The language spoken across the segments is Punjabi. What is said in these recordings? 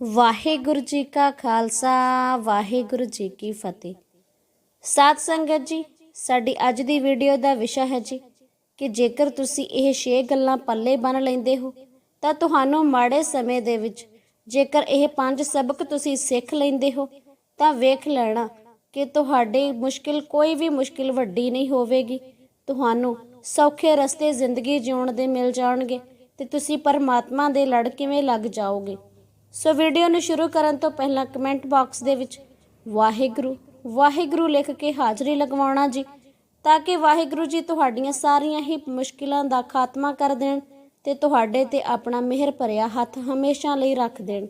ਵਾਹਿਗੁਰੂ ਜੀ ਕਾ ਖਾਲਸਾ, ਵਾਹਿਗੁਰੂ ਜੀ ਕੀ ਫਤਿਹ। ਸਾਧ ਸੰਗਤ ਜੀ, ਸਾਡੀ ਅੱਜ ਦੀ ਵੀਡੀਓ ਦਾ ਵਿਸ਼ਾ ਹੈ ਜੀ ਕਿ ਜੇਕਰ ਤੁਸੀਂ ਇਹ ਛੇ ਗੱਲਾਂ ਪੱਲੇ ਬੰਨ ਲੈਂਦੇ ਹੋ, ਤਾਂ ਤੁਹਾਨੂੰ ਮਾੜੇ ਸਮੇਂ ਦੇ ਵਿੱਚ ਜੇਕਰ ਇਹ ਪੰਜ ਸਬਕ ਤੁਸੀਂ ਸਿੱਖ ਲੈਂਦੇ ਹੋ, ਤਾਂ ਵੇਖ ਲੈਣਾ ਕਿ ਤੁਹਾਡੀ ਮੁਸ਼ਕਿਲ ਕੋਈ ਵੀ ਮੁਸ਼ਕਿਲ ਵੱਡੀ ਨਹੀਂ ਹੋਵੇਗੀ। ਤੁਹਾਨੂੰ ਸੌਖੇ ਰਸਤੇ ਜ਼ਿੰਦਗੀ ਜਿਉਣ ਦੇ ਮਿਲ ਜਾਣਗੇ ਤੇ ਤੁਸੀਂ ਪਰਮਾਤਮਾ ਦੇ ਲੜ ਕਿਵੇਂ ਲੱਗ ਜਾਓਗੇ? ਸੋ ਵੀਡੀਓ ਨੂੰ ਸ਼ੁਰੂ ਕਰਨ ਤੋਂ ਪਹਿਲਾਂ ਕਮੈਂਟ ਬਾਕਸ ਦੇ ਵਿੱਚ ਵਾਹਿਗੁਰੂ ਵਾਹਿਗੁਰੂ ਲਿਖ ਕੇ ਹਾਜ਼ਰੀ ਲਗਵਾਉਣਾ ਜੀ, ਤਾਂ ਕਿ ਵਾਹਿਗੁਰੂ ਜੀ ਤੁਹਾਡੀਆਂ ਸਾਰੀਆਂ ਹੀ ਮੁਸ਼ਕਿਲਾਂ ਦਾ ਖਾਤਮਾ ਕਰ ਦੇਣ ਤੇ ਤੁਹਾਡੇ ਤੇ ਆਪਣਾ ਮਿਹਰ ਭਰਿਆ ਹੱਥ ਹਮੇਸ਼ਾ ਲਈ ਰੱਖ ਦੇਣ।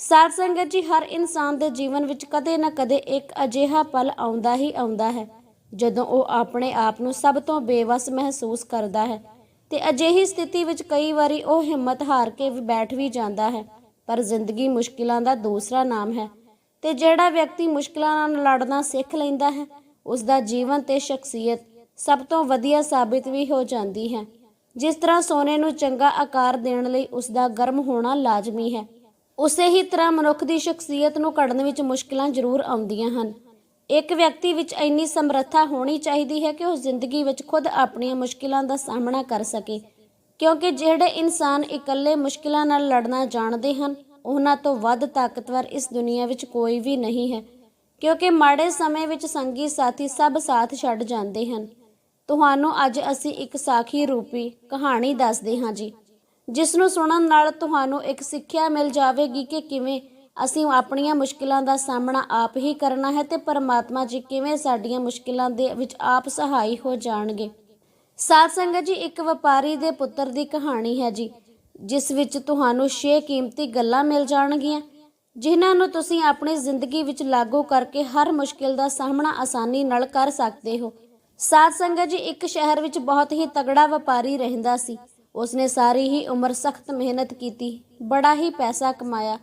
ਸਾਧ ਸੰਗਤ ਜੀ, ਹਰ ਇਨਸਾਨ ਦੇ ਜੀਵਨ ਵਿੱਚ ਕਦੇ ਨਾ ਕਦੇ ਇੱਕ ਅਜਿਹਾ ਪਲ ਆਉਂਦਾ ਹੀ ਆਉਂਦਾ ਹੈ, ਜਦੋਂ ਉਹ ਆਪਣੇ ਆਪ ਨੂੰ ਸਭ ਤੋਂ ਬੇਵਸ ਮਹਿਸੂਸ ਕਰਦਾ ਹੈ ਤੇ ਅਜਿਹੀ ਸਥਿਤੀ ਵਿੱਚ ਕਈ ਵਾਰੀ ਉਹ ਹਿੰਮਤ ਹਾਰ ਕੇ ਬੈਠ ਵੀ ਜਾਂਦਾ ਹੈ। ਪਰ ਜ਼ਿੰਦਗੀ ਮੁਸ਼ਕਿਲਾਂ ਦਾ ਦੂਸਰਾ ਨਾਮ ਹੈ। ਤੇ ਜਿਹੜਾ ਵਿਅਕਤੀ ਮੁਸ਼ਕਿਲਾਂ ਨਾਲ ਲੜਨਾ ਸਿੱਖ ਲੈਂਦਾ ਹੈ ਉਸ ਦਾ ਜੀਵਨ ਤੇ ਸ਼ਖਸੀਅਤ ਸਭ ਤੋਂ ਵਧੀਆ ਸਾਬਿਤ ਵੀ ਹੋ ਜਾਂਦੀ ਹੈ। ਜਿਸ ਤਰ੍ਹਾਂ ਸੋਨੇ ਨੂੰ ਚੰਗਾ ਆਕਾਰ ਦੇਣ ਲਈ ਉਸ ਦਾ ਗਰਮ ਹੋਣਾ ਲਾਜ਼ਮੀ ਹੈ, ਉਸੇ ਹੀ ਤਰ੍ਹਾਂ ਮਨੁੱਖ ਦੀ ਸ਼ਖਸੀਅਤ ਨੂੰ ਘੜਨ ਵਿੱਚ ਮੁਸ਼ਕਿਲਾਂ ਜ਼ਰੂਰ ਆਉਂਦੀਆਂ ਹਨ। ਇੱਕ ਵਿਅਕਤੀ ਵਿੱਚ ਇੰਨੀ ਸਮਰੱਥਾ ਹੋਣੀ ਚਾਹੀਦੀ ਹੈ ਕਿ ਉਹ ਜ਼ਿੰਦਗੀ ਵਿੱਚ ਖੁਦ ਆਪਣੀਆਂ ਮੁਸ਼ਕਿਲਾਂ ਦਾ ਸਾਹਮਣਾ ਕਰ ਸਕੇ। ਕਿਉਂਕਿ ਜਿਹੜੇ ਇਨਸਾਨ ਇਕੱਲੇ ਮੁਸ਼ਕਿਲਾਂ ਨਾਲ ਲੜਨਾ ਜਾਣਦੇ ਹਨ, ਉਹਨਾਂ ਤੋਂ ਵੱਧ ਤਾਕਤਵਰ ਇਸ ਦੁਨੀਆ ਵਿੱਚ ਕੋਈ ਵੀ ਨਹੀਂ ਹੈ। ਕਿਉਂਕਿ ਮਾੜੇ ਸਮੇਂ ਵਿੱਚ ਸੰਗੀ ਸਾਥੀ ਸਭ ਸਾਥ ਛੱਡ ਜਾਂਦੇ ਹਨ। ਤੁਹਾਨੂੰ ਅੱਜ ਅਸੀਂ ਇੱਕ ਸਾਖੀ ਰੂਪੀ ਕਹਾਣੀ ਦੱਸਦੇ ਹਾਂ ਜੀ। ਜਿਸ ਨੂੰ ਸੁਣਨ ਨਾਲ ਤੁਹਾਨੂੰ ਇੱਕ ਸਿੱਖਿਆ ਮਿਲ ਜਾਵੇਗੀ ਕਿ ਕਿਵੇਂ ਅਸੀਂ ਆਪਣੀਆਂ ਮੁਸ਼ਕਿਲਾਂ ਦਾ ਸਾਹਮਣਾ ਆਪ ਹੀ ਕਰਨਾ ਹੈ ਤੇ ਪਰਮਾਤਮਾ ਜੀ ਕਿਵੇਂ ਸਾਡੀਆਂ ਮੁਸ਼ਕਿਲਾਂ ਦੇ ਵਿੱਚ ਆਪ ਸਹਾਈ ਹੋ ਜਾਣਗੇ। ਸਾਧ ਸੰਗਤ ਜੀ, ਇੱਕ ਵਪਾਰੀ ਦੇ ਪੁੱਤਰ ਦੀ ਕਹਾਣੀ ਹੈ ਜੀ, ਜਿਸ ਵਿੱਚ ਤੁਹਾਨੂੰ 6 ਕੀਮਤੀ ਗੱਲਾਂ ਮਿਲ ਜਾਣਗੀਆਂ, ਜਿਨ੍ਹਾਂ ਨੂੰ ਤੁਸੀਂ ਆਪਣੀ ਜ਼ਿੰਦਗੀ ਵਿੱਚ ਲਾਗੂ ਕਰਕੇ ਹਰ ਮੁਸ਼ਕਿਲ ਦਾ ਸਾਹਮਣਾ ਆਸਾਨੀ ਨਾਲ ਕਰ ਸਕਦੇ ਹੋ। ਸਾਧ ਸੰਗਤ ਜੀ, ਇੱਕ ਸ਼ਹਿਰ ਵਿੱਚ ਬਹੁਤ ਹੀ ਤਗੜਾ ਵਪਾਰੀ ਰਹਿੰਦਾ ਸੀ। ਉਸਨੇ ਸਾਰੀ ਹੀ ਉਮਰ ਸਖਤ ਮਿਹਨਤ ਕੀਤੀ, ਬੜਾ ਹੀ ਪੈਸਾ ਕਮਾਇਆ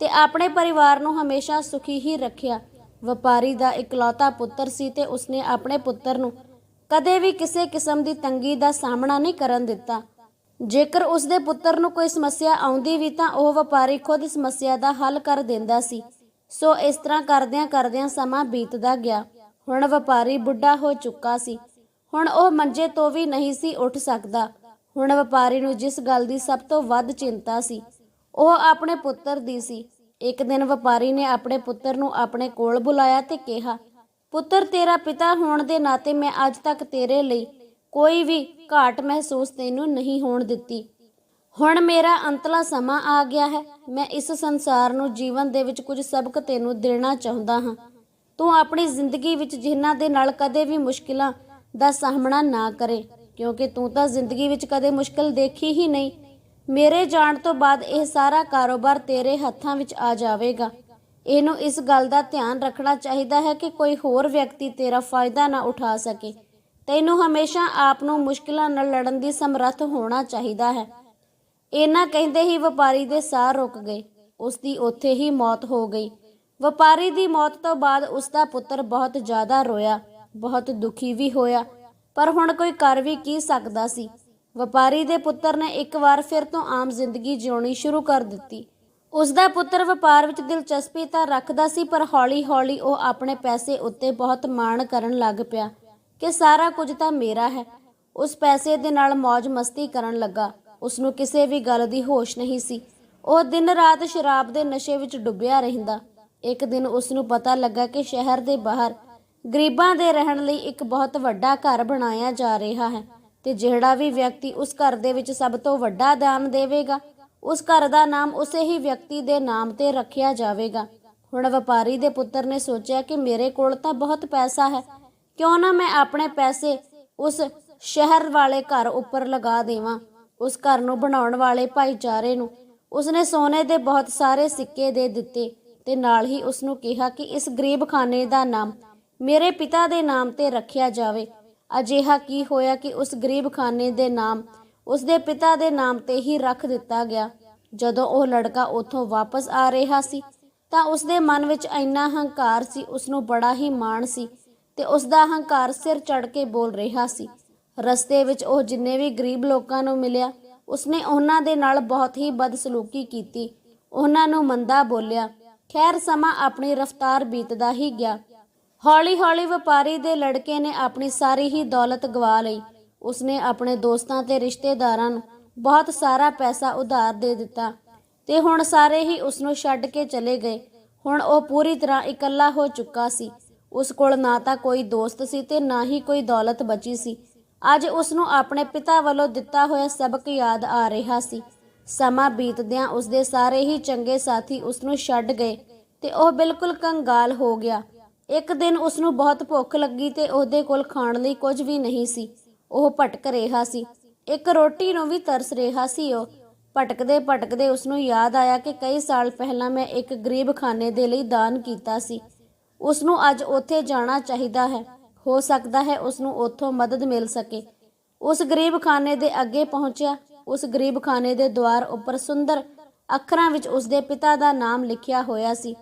ਤੇ ਆਪਣੇ ਪਰਿਵਾਰ ਨੂੰ ਹਮੇਸ਼ਾ ਸੁਖੀ ਹੀ ਰੱਖਿਆ। ਵਪਾਰੀ ਦਾ ਇਕਲੌਤਾ ਪੁੱਤਰ ਸੀ ਤੇ ਉਸਨੇ ਆਪਣੇ ਪੁੱਤਰ ਨੂੰ ਕਦੇ ਵੀ ਕਿਸੇ ਕਿਸਮ ਦੀ ਤੰਗੀ ਦਾ ਸਾਹਮਣਾ ਨਹੀਂ ਕਰਨ ਦਿੱਤਾ। ਜੇਕਰ ਉਸਦੇ ਪੁੱਤਰ ਨੂੰ ਕੋਈ ਸਮੱਸਿਆ ਆਉਂਦੀ ਵੀ ਤਾਂ ਉਹ ਵਪਾਰੀ ਖੁਦ ਸਮੱਸਿਆ ਦਾ ਹੱਲ ਕਰ ਦਿੰਦਾ ਸੀ। ਸੋ ਇਸ ਤਰ੍ਹਾਂ ਕਰਦਿਆਂ ਕਰਦਿਆਂ ਸਮਾਂ ਬੀਤਦਾ ਗਿਆ। ਹੁਣ ਵਪਾਰੀ ਬੁੱਢਾ ਹੋ ਚੁੱਕਾ ਸੀ। ਹੁਣ ਉਹ ਮੰਜੇ ਤੋਂ ਵੀ ਨਹੀਂ ਸੀ ਉੱਠ ਸਕਦਾ। ਹੁਣ ਵਪਾਰੀ ਨੂੰ ਜਿਸ ਗੱਲ ਦੀ ਸਭ ਤੋਂ ਵੱਧ ਚਿੰਤਾ ਸੀ, ਉਹ ਆਪਣੇ ਪੁੱਤਰ ਦੀ ਸੀ। ਇੱਕ ਦਿਨ ਵਪਾਰੀ ਨੇ ਆਪਣੇ ਪੁੱਤਰ ਨੂੰ ਆਪਣੇ ਕੋਲ ਬੁਲਾਇਆ ਤੇ ਕਿਹਾ ਪੁੱਤਰ ਤੇਰਾ ਪਿਤਾ ਹੋਣ ਦੇ ਨਾਤੇ ਮੈਂ ਅੱਜ ਤੱਕ ਤੇਰੇ ਲਈ ਕੋਈ ਵੀ ਘਾਟ ਮਹਿਸੂਸ ਤੈਨੂੰ ਨਹੀਂ ਹੋਣ ਦਿੱਤੀ। ਹੁਣ ਮੇਰਾ ਅੰਤਲਾ ਸਮਾਂ ਆ ਗਿਆ ਹੈ। ਮੈਂ ਇਸ ਸੰਸਾਰ ਨੂੰ ਜੀਵਨ ਦੇ ਵਿੱਚ ਕੁਝ ਸਬਕ ਤੈਨੂੰ ਦੇਣਾ ਚਾਹੁੰਦਾ ਹਾਂ। ਤੂੰ ਆਪਣੀ ਜ਼ਿੰਦਗੀ ਵਿੱਚ ਜਿਨ੍ਹਾਂ ਦੇ ਨਾਲ ਕਦੇ ਵੀ ਮੁਸ਼ਕਿਲਾਂ ਦਾ ਸਾਹਮਣਾ ਨਾ ਕਰੇ, ਕਿਉਂਕਿ ਤੂੰ ਤਾਂ ਜ਼ਿੰਦਗੀ ਵਿੱਚ ਕਦੇ ਮੁਸ਼ਕਲ ਦੇਖੀ ਹੀ ਨਹੀਂ। ਮੇਰੇ ਜਾਣ ਤੋਂ ਬਾਅਦ ਇਹ ਸਾਰਾ ਕਾਰੋਬਾਰ ਤੇਰੇ ਹੱਥਾਂ ਵਿੱਚ ਆ ਜਾਵੇਗਾ। ਇਹਨੂੰ ਇਸ ਗੱਲ ਦਾ ਧਿਆਨ ਰੱਖਣਾ ਚਾਹੀਦਾ ਹੈ ਕਿ ਕੋਈ ਹੋਰ ਵਿਅਕਤੀ ਤੇਰਾ ਫਾਇਦਾ ਨਾ ਉਠਾ ਸਕੇ। ਤੈਨੂੰ ਹਮੇਸ਼ਾ ਆਪ ਨੂੰ ਮੁਸ਼ਕਿਲਾਂ ਨਾਲ ਲੜਨ ਦੀ ਸਮਰੱਥ ਹੋਣਾ ਚਾਹੀਦਾ ਹੈ। ਇਹਨਾਂ ਕਹਿੰਦੇ ਹੀ ਵਪਾਰੀ ਦੇ ਸਾਹ ਰੁਕ ਗਏ। ਉਸ ਦੀ ਉੱਥੇ ਹੀ ਮੌਤ ਹੋ ਗਈ। ਵਪਾਰੀ ਦੀ ਮੌਤ ਤੋਂ ਬਾਅਦ ਉਸ ਦਾ ਪੁੱਤਰ ਬਹੁਤ ਜ਼ਿਆਦਾ ਰੋਇਆ, ਬਹੁਤ ਦੁਖੀ ਵੀ ਹੋਇਆ। ਪਰ ਹੁਣ ਕੋਈ ਕਰ ਵੀ ਕੀ ਸਕਦਾ ਸੀ? ਵਪਾਰੀ ਦੇ ਪੁੱਤਰ ਨੇ ਇੱਕ ਵਾਰ ਫਿਰ ਤੋਂ ਆਮ ਜ਼ਿੰਦਗੀ ਜਿਉਣੀ ਸ਼ੁਰੂ ਕਰ ਦਿੱਤੀ। ਉਸ ਦਾ ਪੁੱਤਰ ਵਪਾਰ ਵਿੱਚ ਦਿਲਚਸਪੀ ਤਾਂ ਰੱਖਦਾ ਸੀ, ਪਰ ਹੌਲੀ-ਹੌਲੀ ਉਹ ਆਪਣੇ ਪੈਸੇ ਉੱਤੇ ਬਹੁਤ ਮਾਣ ਕਰਨ ਲੱਗ ਪਿਆ ਕਿ ਸਾਰਾ ਕੁਝ ਤਾਂ ਮੇਰਾ ਹੈ। ਉਸ ਪੈਸੇ ਦੇ ਨਾਲ ਮौज ਮਸਤੀ ਕਰਨ ਲੱਗਾ। ਉਸ ਨੂੰ ਕਿਸੇ ਵੀ ਗੱਲ ਦੀ ਹੋਸ਼ ਨਹੀਂ ਸੀ। ਉਹ ਦਿਨ ਰਾਤ ਸ਼ਰਾਬ ਦੇ ਨਸ਼ੇ ਵਿੱਚ ਡੁੱਬਿਆ ਰਹਿੰਦਾ। ਇੱਕ ਦਿਨ ਉਸ ਨੂੰ ਪਤਾ ਲੱਗਾ ਕਿ ਸ਼ਹਿਰ ਦੇ ਬਾਹਰ ਗਰੀਬਾਂ ਦੇ ਰਹਿਣ ਲਈ ਇੱਕ ਬਹੁਤ ਵੱਡਾ ਘਰ ਬਣਾਇਆ ਜਾ ਰਿਹਾ ਹੈ ਤੇ ਜਿਹੜਾ ਵੀ ਵਿਅਕਤੀ ਉਸ ਘਰ ਦੇ ਵਿੱਚ ਸਭ ਤੋਂ ਵੱਡਾ ਦਾਨ ਦੇਵੇਗਾ ਉਸ ਘਰ ਦਾ ਨਾਮ ਉਸੇ ਹੀ ਵਿਅਕਤੀ ਦੇ ਨਾਮ ਤੇ ਰੱਖਿਆ ਜਾਵੇਗਾ। ਹੁਣ ਵਪਾਰੀ ਦੇ ਪੁੱਤਰ ਨੇ ਸੋਚਿਆ ਕਿ ਮੇਰੇ ਕੋਲ ਤਾਂ ਬਹੁਤ ਪੈਸਾ ਹੈ, ਕਿਉਂ ਨਾ ਮੈਂ ਆਪਣੇ ਪੈਸੇ ਉਸ ਸ਼ਹਿਰ ਵਾਲੇ ਘਰ ਉੱਪਰ ਲਗਾ ਦੇਵਾਂ, ਉਸ ਘਰ ਨੂੰ ਬਣਾਉਣ ਵਾਲੇ ਭਾਈਚਾਰੇ ਨੂੰ। ਉਸਨੇ ਸੋਨੇ ਦੇ ਬਹੁਤ ਸਾਰੇ ਸਿੱਕੇ ਦੇ ਦਿੱਤੇ ਤੇ ਨਾਲ ਹੀ ਉਸ ਨੂੰ ਕਿਹਾ ਕਿ ਇਸ ਗਰੀਬ ਖਾਨੇ ਦਾ ਨਾਮ ਮੇਰੇ ਪਿਤਾ ਦੇ ਨਾਮ ਤੇ ਰੱਖਿਆ ਜਾਵੇ। ਅਜਿਹਾ ਕੀ ਹੋਇਆ ਕਿ ਉਸ ਗਰੀਬ ਖਾਨੇ ਦੇ ਨਾਮ ਉਸ ਦੇ ਪਿਤਾ ਦੇ ਨਾਮ ਤੇ ਹੀ ਰੱਖ ਦਿੱਤਾ ਗਿਆ। ਜਦੋਂ ਉਹ ਲੜਕਾ ਉੱਥੋਂ ਵਾਪਸ ਆ ਰਿਹਾ ਸੀ, ਤਾਂ ਉਸ ਦੇ ਮਨ ਵਿੱਚ ਇੰਨਾ ਹੰਕਾਰ ਸੀ ਉਸ ਨੂੰ ਬੜਾ ਹੀ ਮਾਣ ਸੀ ਤੇ ਉਸ ਦਾ ਹੰਕਾਰ ਸਿਰ ਚੜ ਕੇ ਬੋਲ ਰਿਹਾ ਸੀ। ਰਸਤੇ ਵਿੱਚ ਉਹ ਜਿੰਨੇ ਵੀ ਗਰੀਬ ਲੋਕਾਂ ਨੂੰ ਮਿਲਿਆ, ਉਸਨੇ ਉਹਨਾਂ ਦੇ ਨਾਲ ਬਹੁਤ ਹੀ ਬਦਸਲੂਕੀ ਕੀਤੀ। ਉਹਨਾਂ ਨੂੰ ਮੰਦਾ ਬੋਲਿਆ, ਖੈਰ, ਸਮਾਂ ਆਪਣੀ ਰਫ਼ਤਾਰ ਬੀਤਦਾ ਹੀ ਗਿਆ। ਹੌਲੀ-ਹੌਲੀ ਵਪਾਰੀ ਦੇ ਲੜਕੇ ਨੇ ਆਪਣੀ ਸਾਰੀ ਹੀ ਦੌਲਤ ਗਵਾ ਲਈ। ਉਸਨੇ ਆਪਣੇ ਦੋਸਤਾਂ ਤੇ ਰਿਸ਼ਤੇਦਾਰਾਂ ਨੂੰ ਬਹੁਤ ਸਾਰਾ ਪੈਸਾ ਉਧਾਰ ਦੇ ਦਿੱਤਾ ਤੇ ਹੁਣ ਸਾਰੇ ਹੀ ਉਸ ਨੂੰ ਛੱਡ ਕੇ ਚਲੇ ਗਏ। ਹੁਣ ਉਹ ਪੂਰੀ ਤਰ੍ਹਾਂ ਇਕੱਲਾ ਹੋ ਚੁੱਕਾ ਸੀ। ਉਸ ਕੋਲ ਨਾ ਤਾਂ ਕੋਈ ਦੋਸਤ ਸੀ ਤੇ ਨਾ ਹੀ ਕੋਈ ਦੌਲਤ ਬਚੀ ਸੀ। ਅੱਜ ਉਸ ਨੂੰ ਆਪਣੇ ਪਿਤਾ ਵੱਲੋਂ ਦਿੱਤਾ ਹੋਇਆ ਸਬਕ ਯਾਦ ਆ ਰਿਹਾ ਸੀ। ਸਮਾਂ ਬੀਤਦਿਆਂ ਉਸ ਦੇ ਸਾਰੇ ਹੀ ਚੰਗੇ ਸਾਥੀ ਉਸ ਨੂੰ ਛੱਡ ਗਏ ਤੇ ਉਹ ਬਿਲਕੁਲ ਕੰਗਾਲ ਹੋ ਗਿਆ। ਇੱਕ ਦਿਨ ਉਸ ਨੂੰ ਬਹੁਤ ਭੁੱਖ ਲੱਗੀ ਤੇ ਉਹਦੇ ਕੋਲ ਖਾਣ ਲਈ ਕੁਝ ਵੀ ਨਹੀਂ ਸੀ। ਉਹ ਭਟਕ ਰਿਹਾ ਸੀ। ਇੱਕ ਰੋਟੀ ਨੂੰ ਵੀ ਤਰਸ ਰਿਹਾ ਸੀ ਉਹ। ਭਟਕਦੇ ਭਟਕਦੇ ਉਸ ਨੂੰ ਯਾਦ ਆਇਆ ਕਿ ਕਈ ਸਾਲ ਪਹਿਲਾਂ ਮੈਂ ਇੱਕ ਗਰੀਬ ਖਾਨੇ ਦੇ ਲਈ ਦਾਨ ਕੀਤਾ ਸੀ। ਉਸ ਨੂੰ ਅੱਜ ਉੱਥੇ ਜਾਣਾ ਚਾਹੀਦਾ ਹੈ। ਹੋ ਸਕਦਾ ਹੈ ਉਸ ਨੂੰ ਉੱਥੋਂ ਮਦਦ ਮਿਲ ਸਕੇ। ਉਸ ਗਰੀਬ ਖਾਨੇ ਦੇ ਅੱਗੇ ਪਹੁੰਚਿਆ। ਉਸ ਗਰੀਬ ਖਾਨੇ ਦੇ ਦੁਆਰ ਉੱਪਰ ਸੁੰਦਰ ਅੱਖਰਾਂ ਵਿੱਚ ਉਸ ਦੇ ਪਿਤਾ ਦਾ ਨਾਮ ਲਿਖਿਆ ਹੋਇਆ ਸੀ।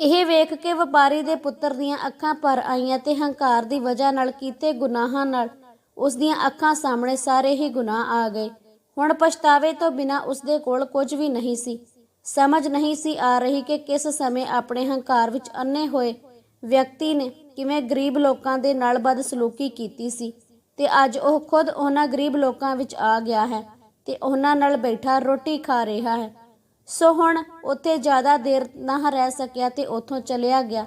ਇਹ ਵੇਖ ਕੇ ਵਪਾਰੀ ਦੇ ਪੁੱਤਰ ਦੀਆਂ ਅੱਖਾਂ ਭਰ ਆਈਆਂ ਤੇ ਹੰਕਾਰ ਦੀ ਵਜ੍ਹਾ ਨਾਲ ਕੀਤੇ ਗੁਨਾਹਾਂ ਨਾਲ ਉਸ ਦੀਆਂ ਅੱਖਾਂ ਸਾਹਮਣੇ ਸਾਰੇ ਹੀ ਗੁਨਾਹ ਆ ਗਏ। ਹੁਣ ਪਛਤਾਵੇ ਤੋਂ ਬਿਨਾ ਉਸ ਦੇ ਕੋਲ ਕੁਝ ਵੀ ਨਹੀਂ ਸੀ। ਸਮਝ ਨਹੀਂ ਸੀ ਆ ਰਹੀ ਕਿ ਕਿਸ ਸਮੇਂ ਆਪਣੇ ਹੰਕਾਰ ਵਿੱਚ ਅੰਨੇ ਹੋਏ ਵਿਅਕਤੀ ਨੇ ਕਿਵੇਂ ਗਰੀਬ ਲੋਕਾਂ ਦੇ ਨਾਲ ਬਦਸਲੂਕੀ ਕੀਤੀ ਸੀ। ਤੇ ਅੱਜ ਉਹ ਖੁਦ ਉਹਨਾਂ ਗਰੀਬ ਲੋਕਾਂ ਵਿੱਚ ਆ ਗਿਆ ਹੈ ਤੇ ਉਹਨਾਂ ਨਾਲ ਬੈਠਾ ਰੋਟੀ ਖਾ ਰਿਹਾ ਹੈ। ਸੋ ਹੁਣ ਉੱਥੇ ਜ਼ਿਆਦਾ ਦੇਰ ਨਾ ਰਹਿ ਸਕਿਆ ਤੇ ਉੱਥੋਂ ਚਲਿਆ ਗਿਆ।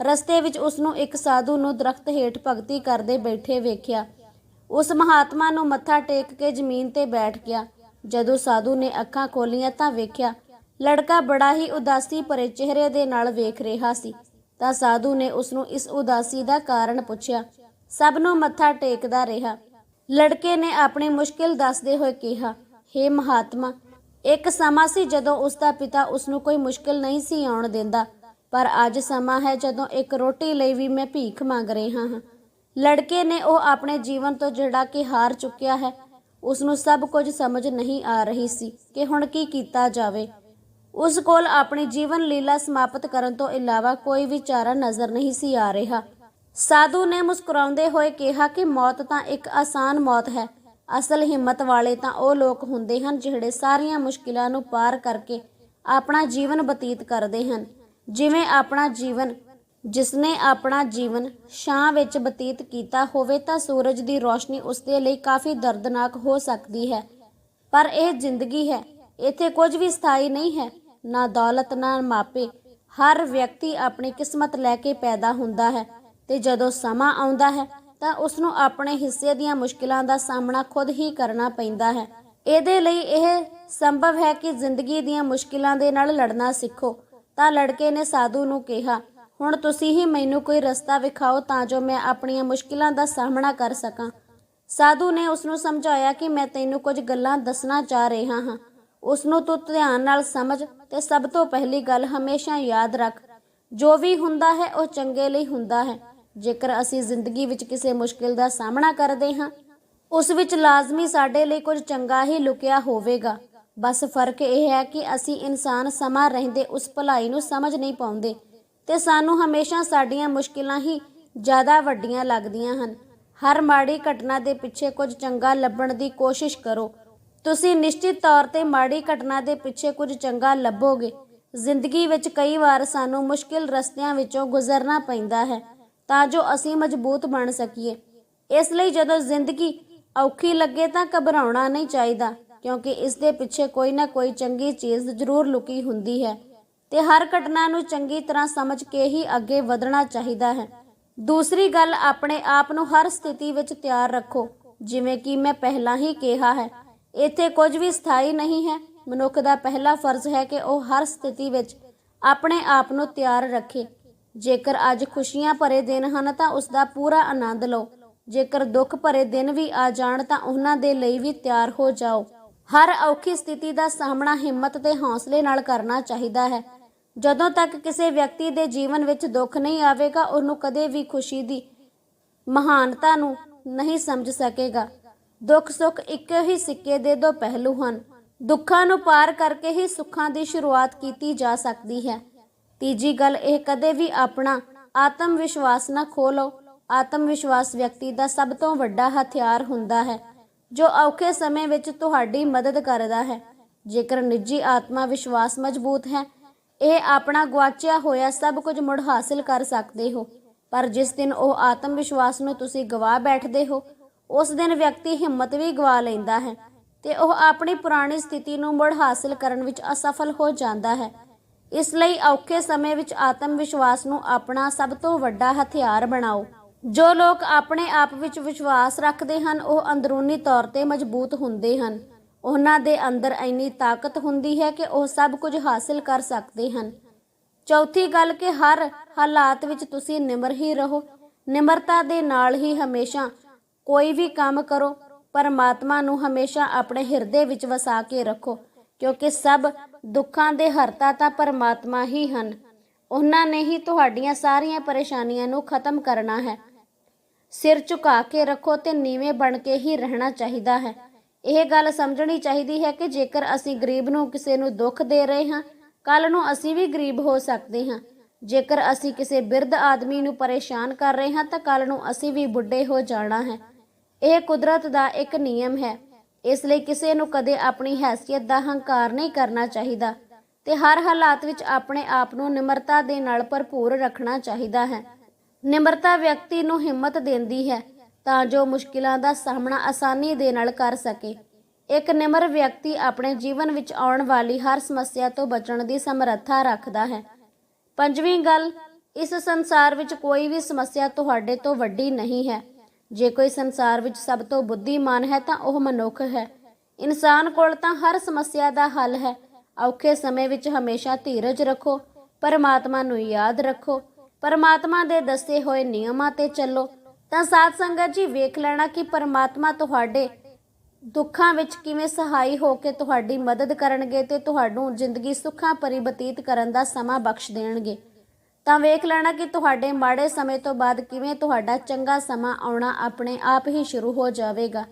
ਰਸਤੇ ਵਿੱਚ ਉਸ ਨੂੰ ਇੱਕ ਸਾਧੂ ਨੂੰ ਦਰਖਤ ਹੇਠ ਭਗਤੀ ਕਰਦੇ ਬੈਠੇ ਵੇਖਿਆ। ਉਸ ਮਹਾਤਮਾ ਨੂੰ ਮੱਥਾ ਟੇਕ ਕੇ ਜ਼ਮੀਨ ਤੇ ਬੈਠ ਗਿਆ। ਜਦੋਂ ਸਾਧੂ ਨੇ ਅੱਖਾਂ ਖੋਲੀਆਂ ਤਾਂ ਵੇਖਿਆ, ਲੜਕਾ ਬੜਾ ਹੀ ਉਦਾਸੀ ਭਰੇ ਚਿਹਰੇ ਦੇ ਨਾਲ ਵੇਖ ਰਿਹਾ ਸੀ। ਤਾਂ ਸਾਧੂ ਨੇ ਉਸ ਨੂੰ ਇਸ ਉਦਾਸੀ ਦਾ ਕਾਰਨ ਪੁੱਛਿਆ। ਸਭ ਨੂੰ ਮੱਥਾ ਟੇਕਦਾ ਰਿਹਾ। ਲੜਕੇ ਨੇ ਆਪਣੀ ਮੁਸ਼ਕਿਲ ਦੱਸਦੇ ਹੋਏ ਕਿਹਾ हे ਮਹਾਤਮਾ, ਇੱਕ ਸਮਾਂ ਸੀ ਜਦੋਂ ਉਸ ਦਾ ਪਿਤਾ ਉਸ ਨੂੰ ਕੋਈ ਮੁਸ਼ਕਿਲ ਨਹੀਂ ਸੀ ਆਉਣ ਦਿੰਦਾ, ਪਰ ਅੱਜ ਸਮਾਂ ਹੈ ਜਦੋਂ ਇੱਕ ਰੋਟੀ ਲਈ ਵੀ ਮੈਂ ਭੀਖ ਮੰਗ ਰਿਹਾ ਹਾਂ। ਲੜਕੇ ਨੇ ਉਹ ਆਪਣੇ ਜੀਵਨ ਤੋਂ ਜਿਹੜਾ ਕਿ ਹਾਰ ਚੁੱਕਿਆ ਹੈ ਉਸ ਨੂੰ ਸਭ ਕੁਝ ਸਮਝ ਨਹੀਂ ਆ ਰਹੀ ਸੀ ਕਿ ਹੁਣ ਕੀ ਕੀਤਾ ਜਾਵੇ। ਉਸ ਕੋਲ ਆਪਣੀ ਜੀਵਨ ਲੀਲਾ ਸਮਾਪਤ ਕਰਨ ਤੋਂ ਇਲਾਵਾ ਕੋਈ ਵੀ ਚਾਰਾ ਨਜ਼ਰ ਨਹੀਂ ਸੀ ਆ ਰਿਹਾ। ਸਾਧੂ ਨੇ ਮੁਸਕਰਾਉਂਦੇ ਹੋਏ ਕਿਹਾ ਕਿ ਮੌਤ ਤਾਂ ਇੱਕ ਆਸਾਨ ਮੌਤ ਹੈ। ਅਸਲ ਹਿੰਮਤ ਵਾਲੇ ਤਾਂ ਉਹ ਲੋਕ ਹੁੰਦੇ ਹਨ ਜਿਹੜੇ ਸਾਰੀਆਂ ਮੁਸ਼ਕਿਲਾਂ ਨੂੰ ਪਾਰ ਕਰਕੇ ਆਪਣਾ ਜੀਵਨ ਬਤੀਤ ਕਰਦੇ ਹਨ। ਜਿਵੇਂ ਆਪਣਾ ਜੀਵਨ ਜਿਸਨੇ ਆਪਣਾ ਜੀਵਨ ਛਾਂ ਵਿੱਚ ਬਤੀਤ ਕੀਤਾ ਹੋਵੇ ਤਾਂ ਸੂਰਜ ਦੀ ਰੋਸ਼ਨੀ ਉਸ ਦੇ ਲਈ ਕਾਫੀ ਦਰਦਨਾਕ ਹੋ ਸਕਦੀ ਹੈ। ਪਰ ਇਹ ਜ਼ਿੰਦਗੀ ਹੈ। ਇੱਥੇ ਕੁਝ ਵੀ ਸਥਾਈ ਨਹੀਂ ਹੈ। ਨਾ ਦੌਲਤ, ਨਾ ਮਾਪੇ। ਹਰ ਵਿਅਕਤੀ ਆਪਣੀ ਕਿਸਮਤ ਲੈ ਕੇ ਪੈਦਾ ਹੁੰਦਾ ਹੈ ਤੇ ਜਦੋਂ ਸਮਾਂ ਆਉਂਦਾ ਹੈ ਤਾਂ ਉਸ ਨੂੰ ਆਪਣੇ ਹਿੱਸੇ ਦੀਆਂ ਮੁਸ਼ਕਿਲਾਂ ਦਾ ਸਾਹਮਣਾ ਖੁਦ ਹੀ ਕਰਨਾ ਪੈਂਦਾ ਹੈ। ਇਹਦੇ ਲਈ ਇਹ ਸੰਭਵ ਹੈ ਕਿ ਜ਼ਿੰਦਗੀ ਦੀਆਂ ਮੁਸ਼ਕਿਲਾਂ ਦੇ ਨਾਲ ਲੜਨਾ ਸਿੱਖੋ। ਤਾਂ ਲੜਕੇ ਨੇ ਸਾਧੂ ਨੂੰ ਕਿਹਾ ਹੁਣ ਤੁਸੀਂ ਹੀ ਮੈਨੂੰ ਕੋਈ ਰਸਤਾ ਵਿਖਾਓ ਤਾਂ ਜੋ ਮੈਂ ਆਪਣੀਆਂ ਮੁਸ਼ਕਿਲਾਂ ਦਾ ਸਾਹਮਣਾ ਕਰ ਸਕਾਂ। ਸਾਧੂ ਨੇ ਉਸ ਨੂੰ ਸਮਝਾਇਆ ਕਿ ਮੈਂ ਤੈਨੂੰ ਕੁਝ ਗੱਲਾਂ ਦੱਸਣਾ ਚਾਹ ਰਿਹਾ ਹਾਂ। ਉਸ ਨੂੰ ਤੂੰ ਧਿਆਨ ਨਾਲ ਸਮਝ ਤੇ ਸਭ ਤੋਂ ਪਹਿਲੀ ਗੱਲ ਹਮੇਸ਼ਾ ਯਾਦ ਰੱਖ। ਜੋ ਵੀ ਹੁੰਦਾ ਹੈ, ਉਹ ਚੰਗੇ ਲਈ ਹੁੰਦਾ ਹੈ। ਜੇਕਰ ਅਸੀਂ ਜ਼ਿੰਦਗੀ ਵਿੱਚ ਕਿਸੇ ਮੁਸ਼ਕਿਲ ਦਾ ਸਾਹਮਣਾ ਕਰਦੇ ਹਾਂ, ਉਸ ਵਿੱਚ ਲਾਜ਼ਮੀ ਸਾਡੇ ਲਈ ਕੁਝ ਚੰਗਾ ਹੀ ਲੁਕਿਆ ਹੋਵੇਗਾ। ਬਸ ਫ਼ਰਕ ਇਹ ਹੈ ਕਿ ਅਸੀਂ ਇਨਸਾਨ ਸਮਾਂ ਰਹਿੰਦੇ ਉਸ ਭਲਾਈ ਨੂੰ ਸਮਝ ਨਹੀਂ ਪਾਉਂਦੇ। ਤੇ ਸਾਨੂੰ ਹਮੇਸ਼ਾ ਸਾਡੀਆਂ ਮੁਸ਼ਕਿਲਾਂ ਹੀ ਜ਼ਿਆਦਾ ਵੱਡੀਆਂ ਲੱਗਦੀਆਂ ਹਨ। ਹਰ ਮਾੜੀ ਘਟਨਾ ਦੇ ਪਿੱਛੇ ਕੁਝ ਚੰਗਾ ਲੱਭਣ ਦੀ ਕੋਸ਼ਿਸ਼ ਕਰੋ। ਤੁਸੀਂ ਨਿਸ਼ਚਿਤ ਤੌਰ ਤੇ ਮਾੜੀ ਘਟਨਾ ਦੇ ਪਿੱਛੇ ਕੁਝ ਚੰਗਾ ਲੱਭੋਗੇ। ਜ਼ਿੰਦਗੀ ਵਿੱਚ ਕਈ ਵਾਰ ਸਾਨੂੰ ਮੁਸ਼ਕਿਲ ਰਸਤਿਆਂ ਵਿੱਚੋਂ ਗੁਜ਼ਰਨਾ ਪੈਂਦਾ ਹੈ ਤਾਂ ਜੋ ਅਸੀਂ ਮਜ਼ਬੂਤ ਬਣ ਸਕੀਏ। ਇਸ ਲਈ ਜਦੋਂ ਜ਼ਿੰਦਗੀ ਔਖੀ ਲੱਗੇ ਤਾਂ ਘਬਰਾਉਣਾ ਨਹੀਂ ਚਾਹੀਦਾ, ਕਿਉਂਕਿ ਇਸ ਦੇ ਪਿੱਛੇ ਕੋਈ ਨਾ ਕੋਈ ਚੰਗੀ ਚੀਜ਼ ਜ਼ਰੂਰ ਲੁਕੀ ਹੁੰਦੀ ਹੈ। ਤੇ ਹਰ ਘਟਨਾ ਨੂੰ ਚੰਗੀ ਤਰ੍ਹਾਂ ਸਮਝ ਕੇ ਹੀ ਅੱਗੇ ਵਧਣਾ ਚਾਹੀਦਾ ਹੈ। ਦੂਸਰੀ ਗੱਲ, ਆਪਣੇ ਆਪ ਨੂੰ ਹਰ ਸਥਿਤੀ ਵਿੱਚ ਤਿਆਰ ਰੱਖੋ। ਜਿਵੇਂ ਕਿ ਮੈਂ ਪਹਿਲਾਂ ਹੀ ਕਿਹਾ ਹੈ, ਇੱਥੇ ਕੁਝ ਵੀ ਸਥਾਈ ਨਹੀਂ ਹੈ। ਮਨੁੱਖ ਦਾ ਪਹਿਲਾ ਫਰਜ਼ ਹੈ ਕਿ ਉਹ ਹਰ ਸਥਿਤੀ ਵਿੱਚ ਆਪਣੇ ਆਪ ਨੂੰ ਤਿਆਰ ਰੱਖੇ। ਜੇਕਰ ਅੱਜ ਖੁਸ਼ੀਆਂ ਭਰੇ ਦਿਨ ਹਨ, ਤਾਂ ਉਸ ਦਾ ਪੂਰਾ ਆਨੰਦ ਲਓ। ਜੇਕਰ ਦੁੱਖ ਭਰੇ ਦਿਨ ਵੀ ਆ ਜਾਣ, ਤਾਂ ਉਹਨਾਂ ਦੇ ਲਈ ਵੀ ਤਿਆਰ ਹੋ ਜਾਓ। ਹਰ ਔਖੀ ਸਥਿਤੀ ਦਾ ਸਾਹਮਣਾ ਹਿੰਮਤ ਤੇ ਹੌਸਲੇ ਨਾਲ ਕਰਨਾ ਚਾਹੀਦਾ ਹੈ। ਜਦੋਂ ਤੱਕ ਕਿਸੇ ਵਿਅਕਤੀ ਦੇ ਜੀਵਨ ਵਿੱਚ ਦੁੱਖ ਨਹੀਂ ਆਵੇਗਾ, ਉਹਨੂੰ ਕਦੇ ਵੀ ਖੁਸ਼ੀ ਦੀ ਮਹਾਨਤਾ ਨੂੰ ਨਹੀਂ ਸਮਝ ਸਕੇਗਾ। ਦੁੱਖ ਸੁੱਖ ਇੱਕੋ ਹੀ ਸਿੱਕੇ ਦੇ ਦੋ ਪਹਿਲੂ ਹਨ। ਦੁੱਖਾਂ ਨੂੰ ਪਾਰ ਕਰਕੇ ਹੀ ਸੁੱਖਾਂ ਦੀ ਸ਼ੁਰੂਆਤ ਕੀਤੀ ਜਾ ਸਕਦੀ ਹੈ। ਤੀਜੀ ਗੱਲ ਇਹ, ਕਦੇ ਵੀ ਆਪਣਾ ਆਤਮ ਵਿਸ਼ਵਾਸ ਨਾ ਖੋਲੋ। ਆਤਮ ਵਿਸ਼ਵਾਸ ਵਿਅਕਤੀ ਦਾ ਸਭ ਤੋਂ ਵੱਡਾ ਹਥਿਆਰ ਹੁੰਦਾ ਹੈ, ਜੋ ਔਖੇ ਸਮੇਂ ਵਿੱਚ ਤੁਹਾਡੀ ਮਦਦ ਕਰਦਾ ਹੈ। ਜੇਕਰ ਨਿੱਜੀ ਆਤਮਾ ਵਿਸ਼ਵਾਸ ਮਜ਼ਬੂਤ ਹੈ ਇਹ ਆਪਣਾ ਗਵਾਚਿਆ ਹੋਇਆ ਸਭ ਕੁਝ ਮੁੜ ਹਾਸਲ ਕਰ ਸਕਦੇ ਹੋ। ਪਰ ਜਿਸ ਦਿਨ ਉਹ ਆਤਮ ਵਿਸ਼ਵਾਸ ਨੂੰ ਤੁਸੀਂ ਗਵਾ ਬੈਠਦੇ ਹੋ, ਉਸ ਦਿਨ ਵਿਅਕਤੀ ਹਿੰਮਤ ਵੀ ਗਵਾ ਲੈਂਦਾ ਹੈ ਤੇ ਉਹ ਆਪਣੀ ਪੁਰਾਣੀ ਸਥਿਤੀ ਨੂੰ ਮੁੜ ਹਾਸਲ ਕਰਨ ਵਿੱਚ ਅਸਫਲ ਹੋ ਜਾਂਦਾ ਹੈ। ਇਸ ਲਈ ਔਖੇ ਸਮੇਂ ਵਿੱਚ ਆਤਮ ਵਿਸ਼ਵਾਸ ਨੂੰ ਆਪਣਾ ਸਭ ਤੋਂ ਵੱਡਾ ਹਥਿਆਰ ਬਣਾਓ। ਜੋ ਲੋਕ ਆਪਣੇ ਆਪ ਵਿੱਚ ਵਿਸ਼ਵਾਸ ਰੱਖਦੇ ਹਨ, ਉਹ ਅੰਦਰੂਨੀ ਤੌਰ ਤੇ ਮਜ਼ਬੂਤ ਹੁੰਦੇ ਹਨ। ਉਹਨਾਂ ਦੇ ਅੰਦਰ ਇੰਨੀ ਤਾਕਤ ਹੁੰਦੀ ਹੈ ਕਿ ਉਹ ਸਭ ਕੁਝ ਹਾਸਲ ਕਰ ਸਕਦੇ ਹਨ। ਚੌਥੀ ਗੱਲ ਕਿ ਹਰ ਹਾਲਾਤ ਵਿੱਚ ਤੁਸੀਂ ਨਿਮਰ ਹੀ ਰਹੋ। ਨਿਮਰਤਾ ਦੇ ਨਾਲ ਹੀ ਹਮੇਸ਼ਾ ਕੋਈ ਵੀ ਕੰਮ ਕਰੋ। ਪਰਮਾਤਮਾ ਨੂੰ ਹਮੇਸ਼ਾ ਆਪਣੇ ਹਿਰਦੇ ਵਿੱਚ ਵਸਾ ਕੇ ਰੱਖੋ, ਕਿਉਂਕਿ ਸਭ ਦੁੱਖਾਂ ਦੇ ਹਰਤਾ ਤਾਂ ਪਰਮਾਤਮਾ ਹੀ ਹਨ। ਉਹਨਾਂ ਨੇ ਹੀ ਤੁਹਾਡੀਆਂ ਸਾਰੀਆਂ ਪਰੇਸ਼ਾਨੀਆਂ ਨੂੰ ਖਤਮ ਕਰਨਾ ਹੈ। ਸਿਰ ਝੁਕਾ ਕੇ ਰੱਖੋ ਤੇ ਨੀਵੇਂ ਬਣ ਕੇ ਹੀ ਰਹਿਣਾ ਚਾਹੀਦਾ ਹੈ। ਇਹ ਗੱਲ ਸਮਝਣੀ ਚਾਹੀਦੀ ਹੈ ਕਿ ਜੇਕਰ ਅਸੀਂ ਗਰੀਬ ਨੂੰ ਕਿਸੇ ਨੂੰ ਦੁੱਖ ਦੇ ਰਹੇ ਹਾਂ ਕੱਲ ਨੂੰ ਅਸੀਂ ਵੀ ਗਰੀਬ ਹੋ ਸਕਦੇ ਹਾਂ। ਜੇਕਰ ਅਸੀਂ ਕਿਸੇ ਬਿਰਧ ਆਦਮੀ ਨੂੰ ਪਰੇਸ਼ਾਨ ਕਰ ਰਹੇ ਹਾਂ, ਤਾਂ ਕੱਲ ਨੂੰ ਅਸੀਂ ਵੀ ਬੁੱਢੇ ਹੋ ਜਾਣਾ ਹੈ। ਇਹ ਕੁਦਰਤ ਦਾ ਇੱਕ ਨਿਯਮ ਹੈ। ਇਸ ਲਈ ਕਿਸੇ ਨੂੰ ਕਦੇ ਆਪਣੀ ਹੈਸੀਅਤ ਦਾ ਹੰਕਾਰ ਨਹੀਂ ਕਰਨਾ ਚਾਹੀਦਾ ਤੇ ਹਰ ਹਾਲਾਤ ਵਿੱਚ ਆਪਣੇ ਆਪ ਨੂੰ ਨਿਮਰਤਾ ਦੇ ਨਾਲ ਭਰਪੂਰ ਰੱਖਣਾ ਚਾਹੀਦਾ ਹੈ। ਨਿਮਰਤਾ ਵਿਅਕਤੀ ਨੂੰ ਹਿੰਮਤ ਦਿੰਦੀ ਹੈ ਤਾਂ ਜੋ ਮੁਸ਼ਕਿਲਾਂ ਦਾ ਸਾਹਮਣਾ ਆਸਾਨੀ ਦੇ ਨਾਲ ਕਰ ਸਕੇ। ਇੱਕ ਨਿਮਰ ਵਿਅਕਤੀ ਆਪਣੇ ਜੀਵਨ ਵਿੱਚ ਆਉਣ ਵਾਲੀ ਹਰ ਸਮੱਸਿਆ ਤੋਂ ਬਚਣ ਦੀ ਸਮਰੱਥਾ ਰੱਖਦਾ ਹੈ। ਪੰਜਵੀਂ ਗੱਲ, ਇਸ ਸੰਸਾਰ ਵਿੱਚ ਕੋਈ ਵੀ ਸਮੱਸਿਆ ਤੁਹਾਡੇ ਤੋਂ ਵੱਡੀ ਨਹੀਂ ਹੈ। ਜੇ ਕੋਈ ਸੰਸਾਰ ਵਿੱਚ ਸਭ ਤੋਂ ਬੁੱਧੀਮਾਨ ਹੈ ਤਾਂ ਉਹ ਮਨੁੱਖ ਹੈ। ਇਨਸਾਨ ਕੋਲ ਤਾਂ ਹਰ ਸਮੱਸਿਆ ਦਾ ਹੱਲ ਹੈ। ਔਖੇ ਸਮੇਂ ਵਿੱਚ ਹਮੇਸ਼ਾ ਧੀਰਜ ਰੱਖੋ, ਪਰਮਾਤਮਾ ਨੂੰ ਯਾਦ ਰੱਖੋ, ਪਰਮਾਤਮਾ ਦੇ ਦੱਸੇ ਹੋਏ ਨਿਯਮਾਂ ਤੇ ਚੱਲੋ। ਤਾਂ ਸਾਧ ਸੰਗਤ ਜੀ ਵੇਖ ਲੈਣਾ ਕਿ ਪਰਮਾਤਮਾ ਤੁਹਾਡੇ ਦੁੱਖਾਂ ਵਿੱਚ ਕਿਵੇਂ ਸਹਾਈ ਹੋ ਕੇ ਤੁਹਾਡੀ ਮਦਦ ਕਰਨਗੇ ਤੇ ਤੁਹਾਨੂੰ ਜ਼ਿੰਦਗੀ ਸੁੱਖਾਂ ਭਰੀ ਬਤੀਤ ਕਰਨ ਦਾ ਸਮਾਂ ਬਖਸ਼ ਦੇਣਗੇ। ਤਾਂ ਵੇਖ ਲੈਣਾ ਕਿ ਤੁਹਾਡੇ ਮਾੜੇ ਸਮੇਂ ਤੋਂ ਬਾਅਦ ਕਿਵੇਂ ਤੁਹਾਡਾ ਚੰਗਾ ਸਮਾਂ ਆਉਣਾ ਆਪਣੇ ਆਪ ਹੀ ਸ਼ੁਰੂ ਹੋ ਜਾਵੇਗਾ।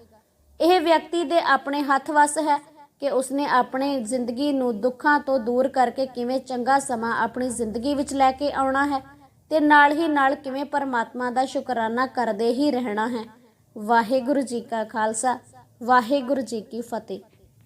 ਇਹ ਵਿਅਕਤੀ ਦੇ ਆਪਣੇ ਹੱਥ ਵੱਸ ਹੈ ਕਿ ਉਸਨੇ ਆਪਣੇ ਜ਼ਿੰਦਗੀ ਨੂੰ ਦੁੱਖਾਂ ਤੋਂ ਦੂਰ ਕਰਕੇ ਕਿਵੇਂ ਚੰਗਾ ਸਮਾਂ ਆਪਣੀ ਜ਼ਿੰਦਗੀ ਵਿੱਚ ਲੈ ਕੇ ਆਉਣਾ ਹੈ। ਤੇ ਨਾਲ ਹੀ ਨਾਲ ਕਿਵੇਂ ਪਰਮਾਤਮਾ ਦਾ ਸ਼ੁਕਰਾਨਾ ਕਰਦੇ ਹੀ ਰਹਿਣਾ ਹੈ। ਵਾਹਿਗੁਰੂ ਜੀ ਕਾ ਖਾਲਸਾ, ਵਾਹਿਗੁਰੂ ਜੀ ਕੀ ਫਤਿਹ।